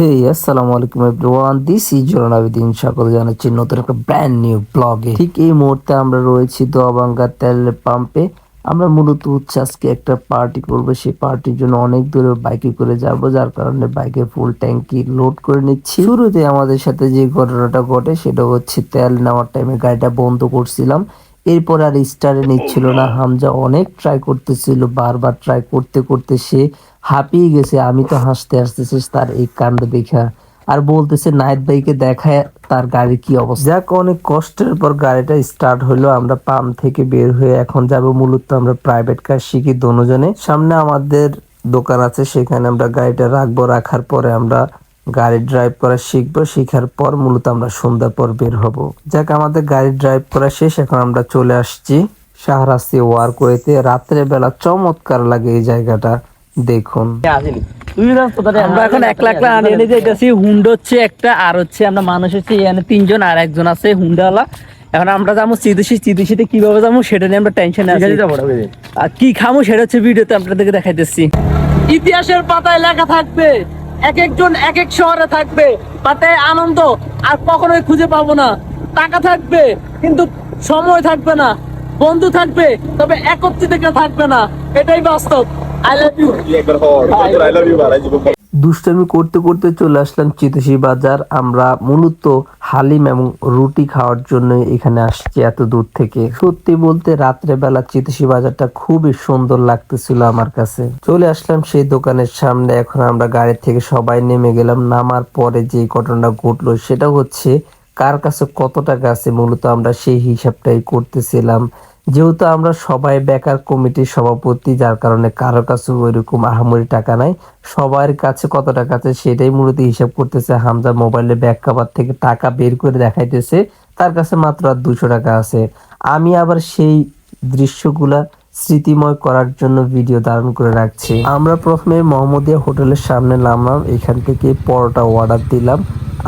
হে আসসালামু আলাইকুম everyone this is Joran Abedin স্বাগত জানাচ্ছি নতুন একটা ব্র্যান্ড নিউ ব্লগে ঠিক এই মুহূর্তে আমরা রয়েছি দোয়াবাঙ্গা তেল পাম্পে আমরা মূলত হচ্ছে আজকে একটা পার্টি করব। সেই পার্টির জন্য অনেক দূরে বাইকে করে যাব, যার কারণে বাইকে ফুল ট্যাঙ্কি লোড করে নিচ্ছি। শুরুতে আমাদের সাথে যে ঘটনাটা ঘটে, সেটা হচ্ছে তেল নেওয়ার টাইমে গাড়িটা বন্ধ করছিলাম। এরপর আর স্টারে নিচ্ছিল না। হামজা অনেক ট্রাই করতেছিল বারবার ট্রাই করতে করতে সে হাঁপিয়ে গেছে। আমি তো হাসতে হাসতেছি তার এই কাণ্ড দেখা। আর বলতেছে নাইট বাইকে দেখায় তার গাড়ির কি অবস্থা। যাক অনেক কষ্টের পর গাড়িটা স্টার্ট হলো। আমরা পাম্প থেকে বের হয়ে এখন যাব মূলত আমরা প্রাইভেট কার শিখি দোনোজনে সামনে আমাদের দোকান আছে সেখানে আমরা গাড়িটা রাখব। রাখার পরে আমরা গাড়ি ড্রাইভ করা শিখব শেখার পর মূলত আমরা সন্ধ্যা পর বের হব। যাক আমাদের গাড়ি ড্রাইভ করা শেষ এখন আমরা চলে আসছি শাহরাস্তি ওয়ার্ক ওয়েতে রাত্রে বেলা চমৎকার লাগে এই জায়গাটা দেখুন। আমরা এখন একলা একলা আনিয়ে যাইতেছি। হুন্ডা হচ্ছে একটা আর হচ্ছে আমরা মানুষ হচ্ছে এখানে তিনজন আর একজন আছে হুন্ডাওয়ালা। এখন আমরা যাব চিদুষি চিদুষিতে কীভাবে যাব সেটা নিয়ে আমরা টেনশনে আছি আর কি খামো সেটা হচ্ছে ভিডিওতে আপনাদেরকে দেখাইতেছি। ইতিহাসের পাতায় লেখা থাকবে। এক একজন এক এক শহরে থাকবে। তাতে আনন্দ আর কখনোই খুঁজে পাবো না। টাকা থাকবে কিন্তু সময় থাকবে না। বন্ধু থাকবে তবে একত্রিত থাকবে না। এটাই বাস্তব। I love you. দুষ্টামি করতে করতে চলে আসলাম চিতসি বাজার। আমরা মূলত হালিম এবং রুটি খাওয়ার জন্য এখানে আসছি এত দূর থেকে। সত্যি বলতে রাত্রে বেলা চিতসি বাজারটা খুবই সুন্দর লাগতেছিল আমার কাছে। চলে আসলাম সেই দোকানের সামনে। এখন আমরা গাড়ি থেকে সবাই নেমে গেলাম। নামার পরে যে ঘটনাটা ঘটলো সেটা হচ্ছে, কার কাছে কত টাকা আছে মূলত আমরা সেই হিসাবটাই করতেছিলাম। যেহেতু আমরা সবাই বেকার কমিটির সভাপতি, যার কারণে কারও কাছে ওইরকম আহামরি টাকা নাই, সবার কাছে কত টাকা আছে সেটাই মূলত হিসাব করতেছে। হামজা মোবাইলে ব্যাক কাভার থেকে টাকা বের করে দেখাইতেছে, তার কাছে মাত্র আর দুশো টাকা আছে। আমি আবার সেই দৃশ্যগুলা স্মৃতিময় করার জন্য ভিডিও ধারণ করে রাখছি। আমরা প্রথমে মোহাম্মদিয়া হোটেলের সামনে নামলাম, এখান থেকে পরোটা অর্ডার দিলাম।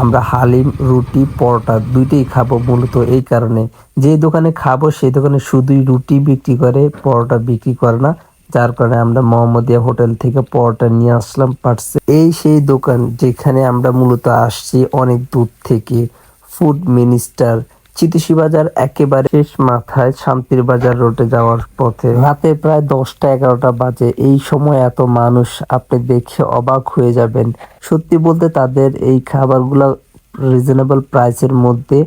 আমরা হালিম, রুটি, পরোটা দুইটাই খাব মূলত এই কারণে। যে দোকানে খাব সেই দোকানে শুধুই রুটি বিক্রি করে, পরোটা বিক্রি করে না। যার কারণে আমরা মোহাম্মদিয়া হোটেল থেকে পরোটা নিয়ে আসলাম পার্সে। এই সেই দোকান যেখানে আমরা মূলত আসছি অনেক দূর থেকে। ফুড মিনিস্টার চিতিসি বাজার একেবারে শেষ মাথায় শান্তির বাজার রোডে যাওয়ার পথে। রাতে প্রায় দশটা এগারোটা বাজে। এই সময় এত মানুষ, আপনি দেখে অবাক হয়ে যাবেন। সত্যি বলতে তাদের এই খাবারগুলো রিজনেবল প্রাইসের মধ্যে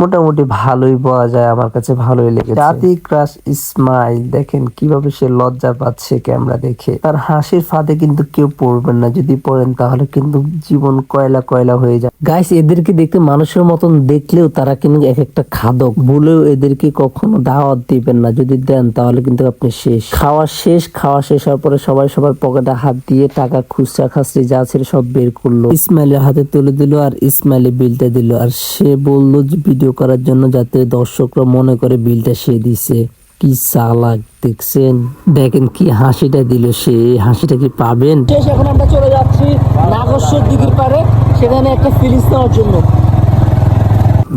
মোটামুটি ভালোই পাওয়া যায়, আমার কাছে ভালোই লেগেছে। জাতি ক্রাশ ইসমাইল, দেখেন কীভাবে সে লজ্জা পাচ্ছে ক্যামেরা দেখে। তার হাসির ফাঁদে কিন্তু কেউ পড়বেন না, যদি পড়েন তাহলে কিন্তু জীবন কয়লা কয়লা হয়ে যায়। গাইস এদেরকে দেখতে মানুষের মতন দেখলেও তারা কিন্তু এক একটা খাদক। বলেও এদেরকে কখনো দাওয়াত দিবেন না। যদি দেন তাহলে কিন্তু আপনি শেষ। খাওয়া শেষ খাওয়া শেষ হওয়ার পরে সবাই সবার পকেটে হাত দিয়ে টাকা, খুচরা খাচরি যা ছিল সব বের করল। ইসমাইলের হাতে তুলে দিল আর ইসমাইলে বিলটা দিল। আর সে বলল যে ভিডিও করার জন্য যাতে দর্শকরা মনে করে বিলটা সে দিছে। কি চালাক দেখছেন? দেখেন কি হাসিটা দিল সে। হাসিটা কি পাবেন? এখন আমরা চলে যাচ্ছি নাগস্বর দিঘির পারে সেখানে একটা ফিলিংস নেওয়ার জন্য।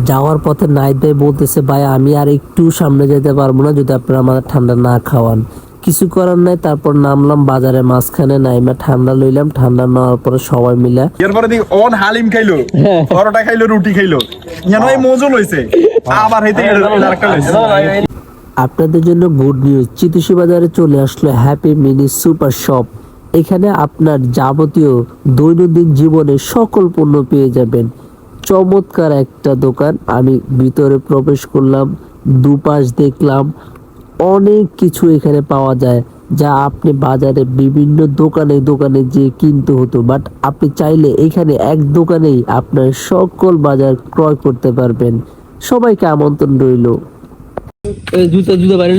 যাওয়ার পথে নাইট ভাই বলতেছে ভাই আমি আর একটু সামনে যেতে পারব না যদি আপনারা আমাদের ঠান্ডা না খাওয়ান। কিছু করার নাই তারপর নামলাম বাজারে মাঝখানে নাইমা ঠান্ডা লইলাম ঠান্ডা নেওয়ার পরে সবাই মিলে এরপরে দিক অন হালিম খাইলো পরোটা খাইলো রুটি খাইলো। এই মজু লইছে আবার হেতে আরেকটা লইছে। আপনাদের জন্য গুড নিউজ চিতুষি বাজারে চলে আসলো হ্যাপি মিনি সুপার শপ এখানে আপনার যাবতীয় দৈনন্দিন জীবনে সকল পণ্য পেয়ে যাবেন। চমৎকার একটা দোকান আমি ভিতরে প্রবেশ করলাম দুপাশ দেখলাম অনেক কিছু এখানে পাওয়া যায়, যা আপনি বাজারে বিভিন্ন দোকানে দোকানে যে কিনতে হতো। বাট আপনি চাইলে এখানে এক দোকানেই আপনার সকল বাজার ক্রয় করতে পারবেন। সবাইকে আমন্ত্রণ রইল। জুতা জুতা বাড়ি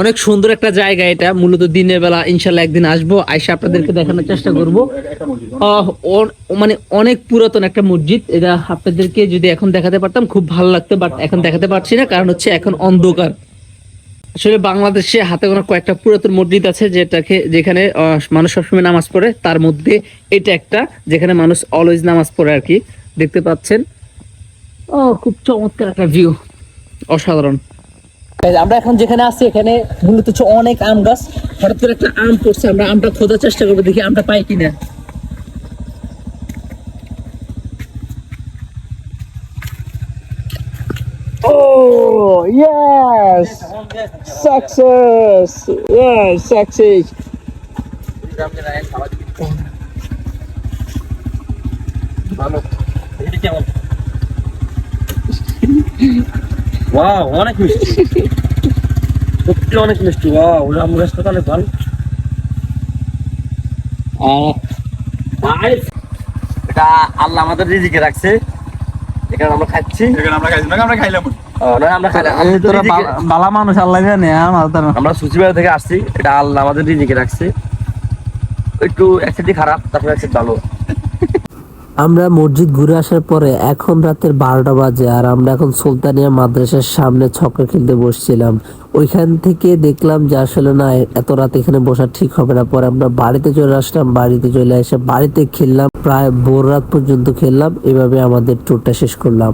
অনেক সুন্দর একটা জায়গা এটা। মূলত দিনের বেলা ইনশাল্লাহ একদিন আসব। আইসা আপনাদেরকে দেখানোর চেষ্টা করব। মানে অনেক পুরাতন একটা মসজিদ। এটা আপনাদেরকে যদি এখন দেখাতে পারতাম, খুব ভালো লাগতো, বাট এখন দেখাতে পারছি না, কারণ হচ্ছে এখন অন্ধকার। আসলে বাংলাদেশে হাতে গোনা কয়েকটা পুরাতন মসজিদ আছে, যেটাকে যেখানে মানুষ সবসময় নামাজ পড়ে। তার মধ্যে এটা একটা, যেখানে মানুষ অলওয়েজ নামাজ পড়ে আর কি। দেখতে পাচ্ছেন? ও খুব চমৎকার একটা ভিউ অসাধারণ। আমরা এখন যেখানে আছি এখানে মূলত হচ্ছে অনেক আম গাছ হঠাৎ করে একটা আম পড়ছে আমরা আমটা খোঁজার চেষ্টা করব দেখি আমটা পাই কিনা Oh, yes! Success! Yes, success! Wow অনেক মিষ্টি। সত্যি অনেক মিষ্টি। ওয়াও আম গাছটা ভালো। এটা আল্লাহ আমাদের রিজিকে রাখছে। এখানে আমরা খাচ্ছি। এখানে আমরা খাইছি না আমরা খাইলাম ও, না, আমরা খাই তোরা রিজিকে- বালা মানুষ আল্লাহ জানে আমার সুচিবাড়ি থেকে আসছি এটা আল্লাহ আমাদের রিজিকে রাখছে। একটু এক সাইডে খারাপ তারপরে এক সাইড ভালো। আমরা মসজিদ ঘুরে আসার পরে এখন রাতের বারোটা বাজে আর আমরা এখন সুলতানিয়া মাদ্রাসার সামনে ছক্কা খেলতে বসছিলাম। ওইখান থেকে দেখলাম যে আসলে না, এত রাত এখানে বসা ঠিক হবে না। পরে আমরা বাড়িতে চলে আসলাম, বাড়িতে চলে এসে বাড়িতে খেললাম। প্রায় ভোর রাত পর্যন্ত খেললাম। এভাবে আমাদের ট্যুরটা শেষ করলাম।